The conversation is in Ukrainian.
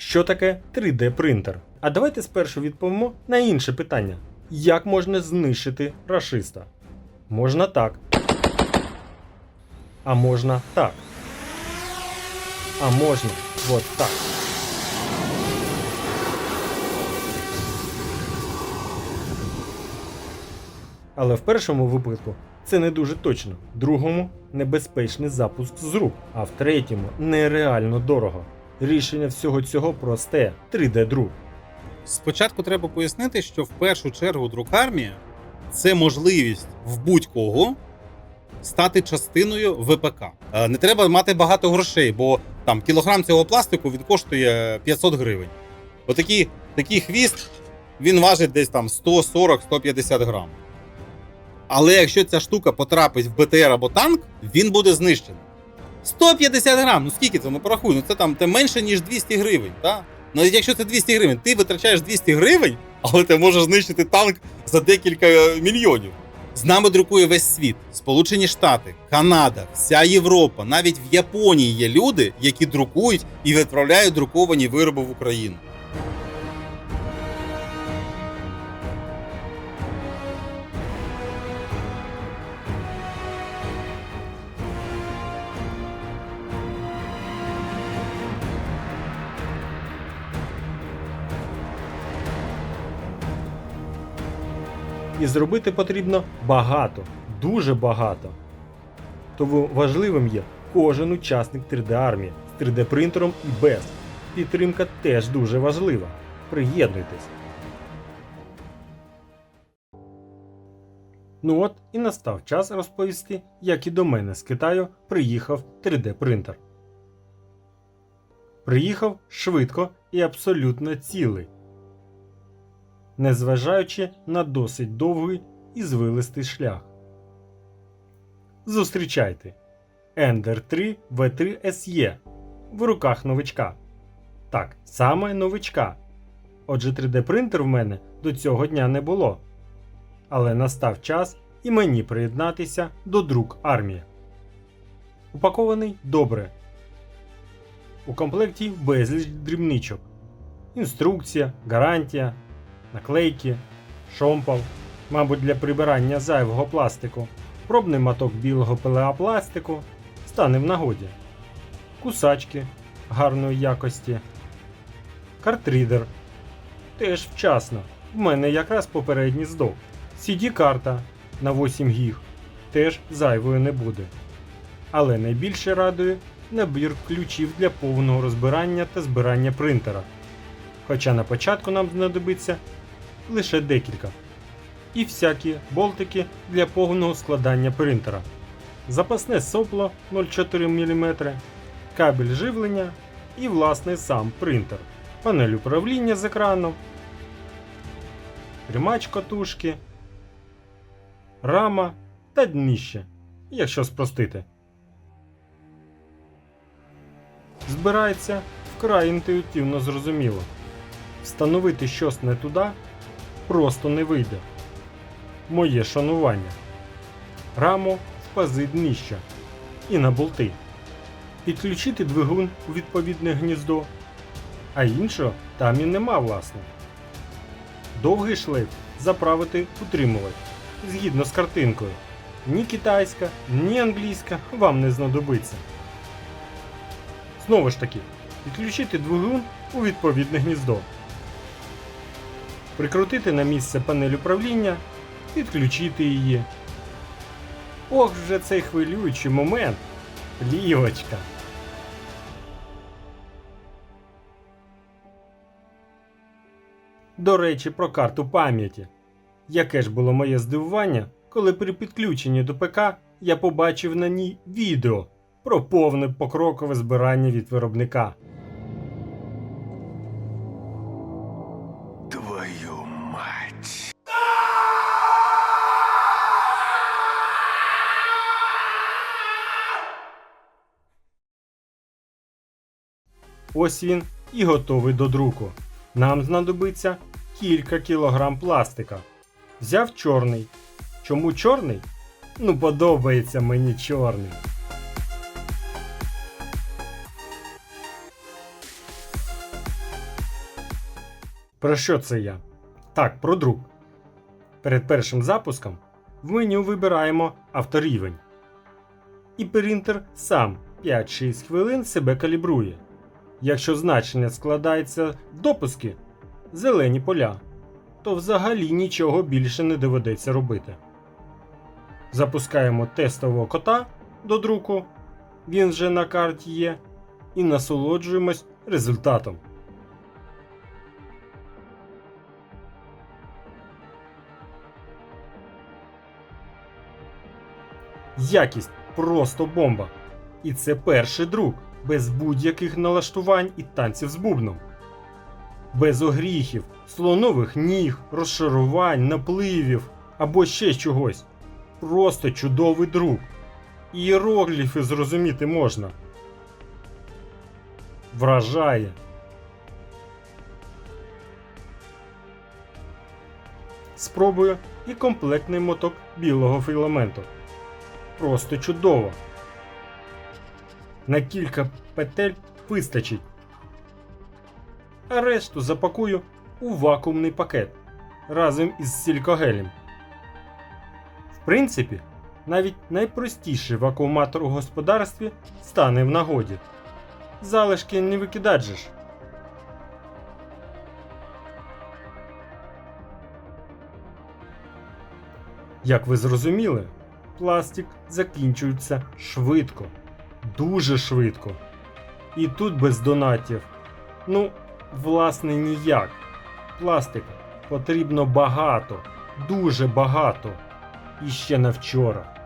Що таке 3D принтер? А давайте спершу відповімо на інше питання: як можна знищити рашиста? Можна так. А можна так. А можна от так. Але в першому випадку це не дуже точно, в другому небезпечний запуск з рук, а в третьому нереально дорого. Рішення всього цього просте 3D-друк. Спочатку треба пояснити, що в першу чергу друкармія це можливість в будь-кого стати частиною ВПК. Е, Не треба мати багато грошей, бо там кілограм цього пластику він коштує 500 гривень. Отакий такий хвіст він важить десь там 140-150 грам. Але якщо ця штука потрапить в БТР або танк, він буде знищений. 150 грам, ну скільки це? Ну порахуй, ну це там це менше, ніж 200 гривень. Та? Ну якщо це 200 гривень, ти витрачаєш 200 гривень, але ти можеш знищити танк за декілька е, мільйонів. З нами друкує весь світ, Сполучені Штати, Канада, вся Європа, навіть в Японії є люди, які друкують і відправляють друковані вироби в Україну. І зробити потрібно багато, дуже багато. Тому важливим є кожен учасник 3D армії з 3D принтером і без. Підтримка теж дуже важлива. Приєднуйтесь. Ну от і настав час розповісти, як і до мене з Китаю приїхав 3D принтер. Приїхав швидко і абсолютно цілий незважаючи на досить довгий і звилистий шлях. Зустрічайте Ender 3 V3 SE в руках новичка. Так, саме новичка. Отже, 3D принтер в мене до цього дня не було. Але настав час і мені приєднатися до друк армії. Упакований добре. У комплекті безліч дрібничок. Інструкція, гарантія, наклейки, шомпал, мабуть, для прибирання зайвого пластику, пробний маток білого ПЛА пластику стане в нагоді, кусачки гарної якості, картрідер. Теж вчасно. В мене якраз попередній здох. CD-карта на 8 гіг теж зайвою не буде. Але найбільше радує набір ключів для повного розбирання та збирання принтера. Хоча на початку нам знадобиться лише декілька. І всякі болтики для повного складання принтера. Запасне сопло 0,4 мм, кабель живлення і власне сам принтер, панель управління з екраном, тримач катушки, рама та дніще, якщо спростити. Збирається вкрай інтуїтивно зрозуміло. Встановити щось не туди просто не вийде. Моє шанування. Раму в пази днища і на болти. Підключити двигун у відповідне гніздо, а іншого там і нема власне. Довгий шлейф заправити утримувач згідно з картинкою. Ні китайська, ні англійська вам не знадобиться. Знову ж таки, підключити двигун у відповідне гніздо прикрутити на місце панель управління, підключити її. Ох, вже цей хвилюючий момент. Плівочка. До речі, про карту пам'яті. Яке ж було моє здивування, коли при підключенні до ПК я побачив на ній відео про повне покрокове збирання від виробника. Ось він і готовий до друку. Нам знадобиться кілька кілограм пластика. Взяв чорний. Чому чорний? Ну, подобається мені чорний. Про що це я? Так, про друк. Перед першим запуском в меню вибираємо авторівень. І принтер сам 5-6 хвилин себе калібрує. Якщо значення складається в допуски, зелені поля, то взагалі нічого більше не доведеться робити. Запускаємо тестового кота до друку, він вже на карті є, і насолоджуємось результатом. Якість просто бомба. І це перший друк, без будь-яких налаштувань і танців з бубном. Без огріхів, слонових ніг, розшарувань, напливів або ще чогось. Просто чудовий друк. Іерогліфи зрозуміти можна. Вражає. Спробую і комплектний моток білого філаменту. Просто чудово. На кілька петель вистачить. А решту запакую у вакуумний пакет разом із сількогелем. В принципі, навіть найпростіший вакууматор у господарстві стане в нагоді. Залишки не викидать же ж. Як ви зрозуміли, пластик закінчується швидко, дуже швидко. І тут без донатів. Ну, власне, ніяк. Пластика потрібно багато, дуже багато. І ще на вчора.